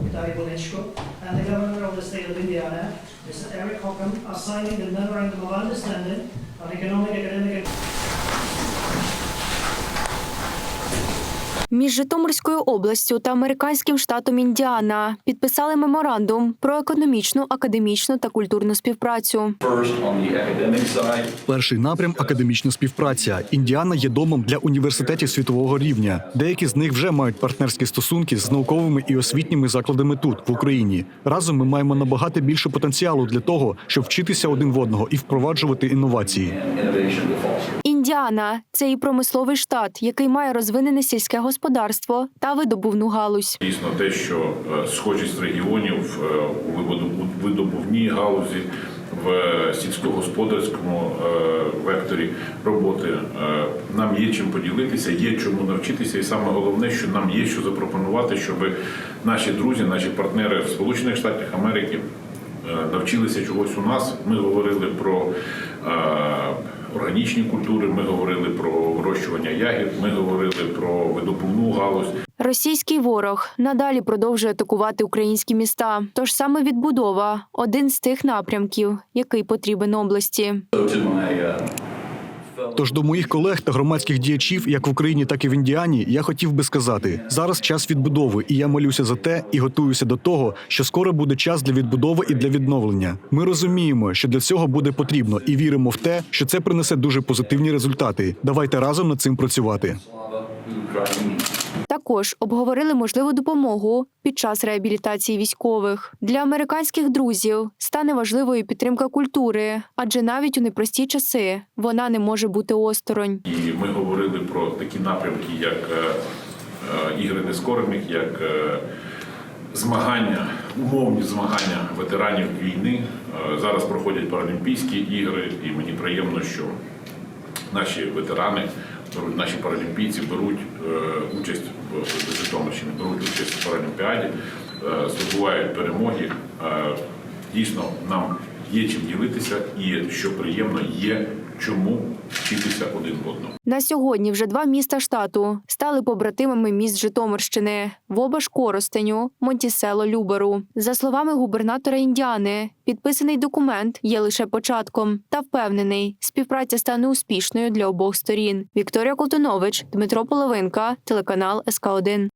Vitaly Bonechko, and the Governor of the State of Indiana, Mr. Eric Hockham, are signing the Memorandum of Understanding on Economic, Academic, and Між Житомирською областю та американським штатом Індіана підписали меморандум про економічну, академічну та культурну співпрацю. Перший напрям академічна співпраця. Індіана є домом для університетів світового рівня. Деякі з них вже мають партнерські стосунки з науковими і освітніми закладами тут, в Україні. Разом ми маємо набагато більше потенціалу для того, щоб вчитися один в одного і впроваджувати інновації. Індіана це і промисловий штат, який має розвинене сільське господарство та видобувну галузь. Дійсно, те, що е, схожість регіонів е, у видобувній галузі, в е, сільськогосподарському векторі роботи нам є чим поділитися, є чому навчитися, і саме головне, що нам є що запропонувати, щоб наші друзі, наші партнери в Сполучених Штатах Америки навчилися чогось у нас. Ми говорили про органічні культури, ми говорили про вирощування ягід, ми говорили про видобувну галузь. Російський ворог надалі продовжує атакувати українські міста. Тож саме відбудова один з тих напрямків, який потрібен області. Тож до моїх колег та громадських діячів, як в Україні, так і в Індіані, я хотів би сказати: зараз час відбудови, і я молюся за те і готуюся до того, що скоро буде час для відбудови і для відновлення. Ми розуміємо, що для цього буде потрібно, і віримо в те, що це принесе дуже позитивні результати. Давайте разом над цим працювати. Також обговорили можливу допомогу під час реабілітації військових. Для американських друзів стане важливою підтримка культури, адже навіть у непрості часи вона не може бути осторонь. І ми говорили про такі напрямки, як е, е, ігри нескорених, як е, змагання, умовні змагання ветеранів війни. Зараз проходять Паралімпійські ігри, і мені приємно, що наші ветерани, беруть- наші паралімпійці беруть е, участь в в Житомирщині, беруть участь в Паралімпіаді, е, здобувають перемоги. Е, Дійсно, нам є чим ділитися, і що приємно, є чому вчитися один одному. На сьогодні вже два міста штату стали побратимами міст Житомирщини Вобаш Коростеню, Монтісело Люберу. За словами губернатора Індіани, підписаний документ є лише початком та впевнений, співпраця стане успішною для обох сторін. Вікторія Колтунович, Дмитро Половинка, телеканал СК 1